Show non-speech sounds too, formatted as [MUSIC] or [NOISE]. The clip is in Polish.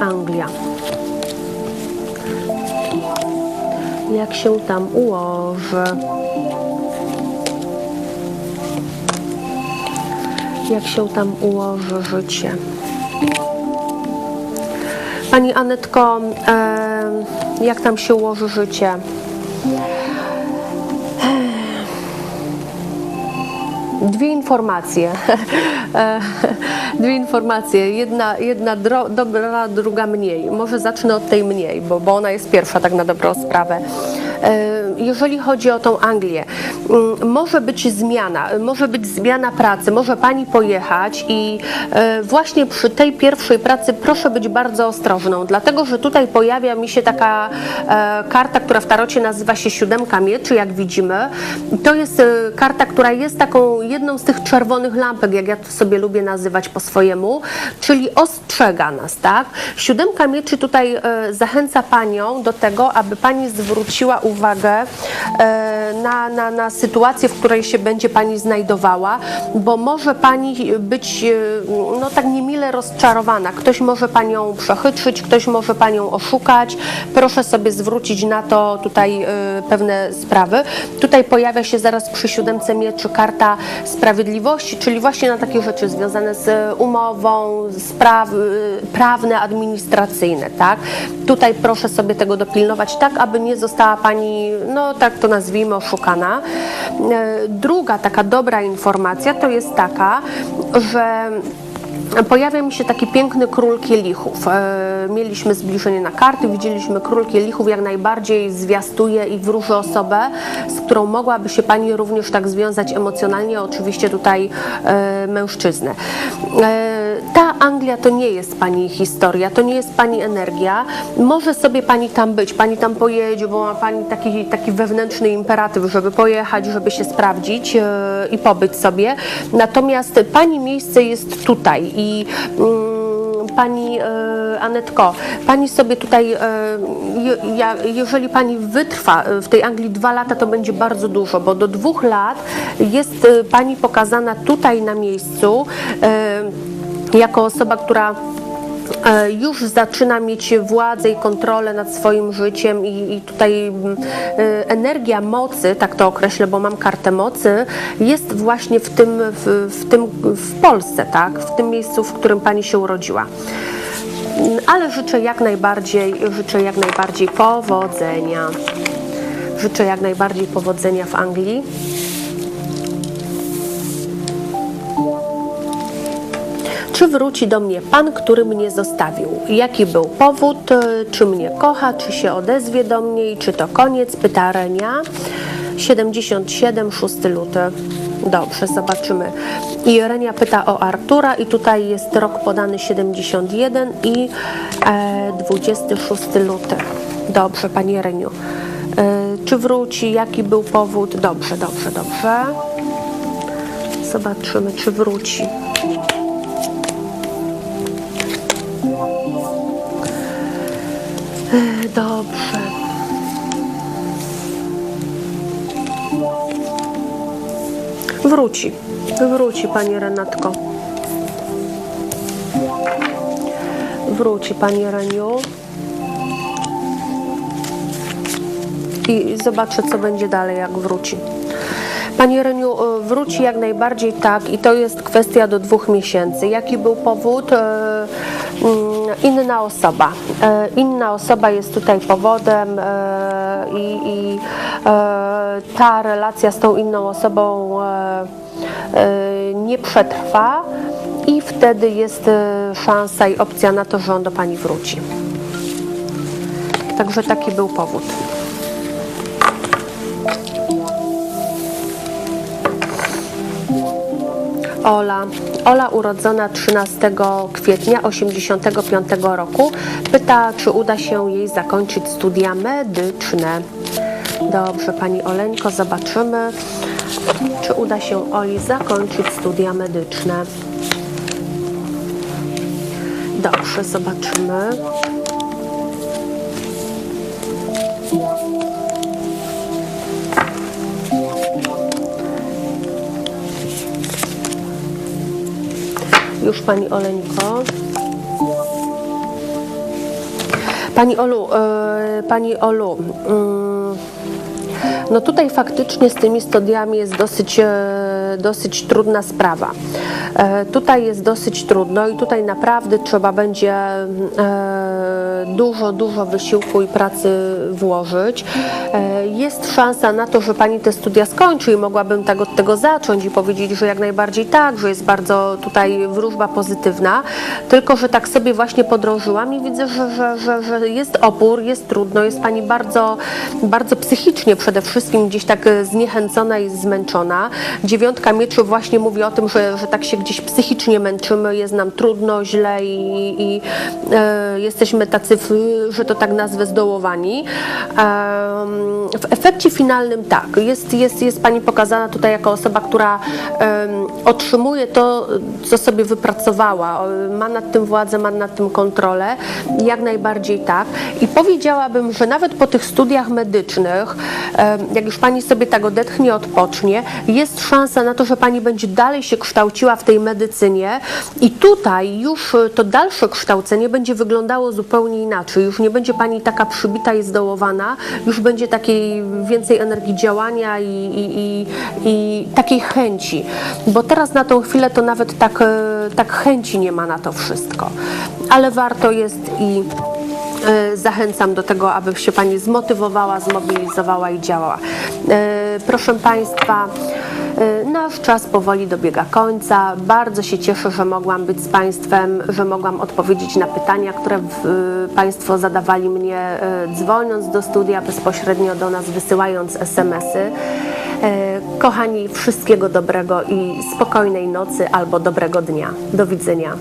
Anglia. Jak się tam ułoży? Jak się tam ułoży życie? Pani Anetko, jak tam się ułoży życie? Dwie informacje. [LAUGHS] E, Dwie informacje. Jedna, jedna dobra, druga mniej. Może zacznę od tej mniej, bo, bo ona jest pierwsza tak na dobrą sprawę. E, Jeżeli chodzi o tą Anglię, mm, może być zmiana, może być zmiana pracy, może pani pojechać i e, właśnie przy tej pierwszej pracy proszę być bardzo ostrożną, dlatego że tutaj pojawia mi się taka e, karta, która w tarocie nazywa się siódemka mieczy, jak widzimy. To jest karta, która jest taką jedną z tych czerwonych lampek, jak ja to sobie lubię nazywać po swojemu, czyli ostrzega nas, tak? Siódemka mieczy tutaj zachęca panią do tego, aby pani zwróciła uwagę e, na, na, na sytuację, w której się będzie pani znajdowała, bo może pani być e, no tak niemile rozczarowana. Ktoś może panią przechytrzyć, ktoś może panią oszukać. Proszę sobie zwrócić na to tutaj e, pewne sprawy. Tutaj pojawia się zaraz przy siódemce mieczy karta sprawiedliwości, czyli właśnie na takie rzeczy związane z umową, spraw, prawne, administracyjne, tak? Tutaj proszę sobie tego dopilnować, tak aby nie została Pani, no tak to nazwijmy, oszukana. E, Druga taka dobra informacja to jest taka, że Pojawia mi się taki piękny król kielichów. E, Mieliśmy zbliżenie na karty, widzieliśmy król kielichów jak najbardziej zwiastuje i wróży osobę, z którą mogłaby się Pani również tak związać emocjonalnie, oczywiście tutaj e, mężczyznę. E, Ta Anglia to nie jest Pani historia, to nie jest Pani energia. Może sobie Pani tam być, Pani tam pojedzie, bo ma Pani taki, taki wewnętrzny imperatyw, żeby pojechać, żeby się sprawdzić i pobyć sobie. Natomiast Pani miejsce jest tutaj i mm, Pani e, Anetko, Pani sobie tutaj, e, jeżeli Pani wytrwa e, w tej Anglii dwa lata, to będzie bardzo dużo, bo do dwóch lat jest Pani pokazana tutaj na miejscu jako osoba, która już zaczyna mieć władzę i kontrolę nad swoim życiem i, i tutaj mm, e, energia mocy, tak to określę, bo mam kartę mocy, jest właśnie w tym, w, w tym, w Polsce, tak, w tym miejscu, w którym Pani się urodziła. Ale życzę jak najbardziej, życzę jak najbardziej powodzenia. Życzę jak najbardziej powodzenia w Anglii. Czy wróci do mnie pan, który mnie zostawił? Jaki był powód? E, Czy mnie kocha? Czy się odezwie do mnie? I czy to koniec? Pyta Renia. 77, 6 luty. Dobrze, zobaczymy. I Renia pyta o Artura i tutaj jest rok podany 71 i e, 26 luty. Dobrze, Pani Reniu. E, czy wróci? Jaki był powód? Dobrze, dobrze, dobrze. Zobaczymy, czy wróci. Dobrze. Wróci. Wróci Pani Renatko. Wróci Pani Reniu. I zobaczę, co będzie dalej, jak wróci. Pani Reniu, e, wróci jak najbardziej tak i to jest kwestia do dwóch miesięcy. Jaki był powód? E, mm, Inna osoba. E, Inna osoba jest tutaj powodem e, i, i e, ta relacja z tą inną osobą nie przetrwa i wtedy jest szansa i opcja na to, że on do Pani wróci. Także taki był powód. Ola. Ola urodzona 13 kwietnia 85 roku. Pyta, czy uda się jej zakończyć studia medyczne. Dobrze, Pani Oleńko, zobaczymy, czy uda się Oli zakończyć studia medyczne. Dobrze, zobaczymy. Już Pani Oleńko. Pani Olu, yy, Pani Olu, yy no tutaj faktycznie z tymi studiami jest dosyć, e, dosyć trudna sprawa. E, Tutaj jest dosyć trudno i tutaj naprawdę trzeba będzie e, dużo, dużo wysiłku i pracy włożyć. Jest szansa na to, że Pani te studia skończy i mogłabym tak od tego zacząć i powiedzieć, że jak najbardziej tak, że jest bardzo tutaj wróżba pozytywna, tylko że tak sobie właśnie podrążyłam i widzę, że, że, że, że jest opór, jest trudno, jest Pani bardzo, bardzo psychicznie przede wszystkim gdzieś tak e, zniechęcona i zmęczona. Dziewiątka mieczy właśnie mówi o tym, że, że tak się gdzieś psychicznie męczymy, jest nam trudno, źle i, i e, jesteśmy tacy, że to tak nazwę, zdołowani. Em, w efekcie finalnym tak, jest, jest, jest Pani pokazana tutaj jako osoba, która em, otrzymuje to, co sobie wypracowała, ma nad tym władzę, ma nad tym kontrolę, jak najbardziej tak. I powiedziałabym, że nawet po tych studiach medycznych, jak już Pani sobie tak odetchnie, odpocznie, jest szansa na to, że Pani będzie dalej się kształciła w tej medycynie i tutaj już e, to dalsze kształcenie będzie wyglądało zupełnie inaczej. Już nie będzie Pani taka przybita i zdołowana, już będzie takiej więcej energii działania i, i, i, i takiej chęci. Bo teraz na tą chwilę to nawet tak, e, tak chęci nie ma na to wszystko. Ale warto jest i Zachęcam do tego, aby się Pani zmotywowała, zmobilizowała i działała. E, Proszę Państwa, e, nasz czas powoli dobiega końca. Bardzo się cieszę, że mogłam być z Państwem, że mogłam odpowiedzieć na pytania, które Państwo zadawali mnie, dzwoniąc do studia, bezpośrednio do nas, wysyłając SMS-y. Kochani, wszystkiego dobrego i spokojnej nocy albo dobrego dnia. Do widzenia.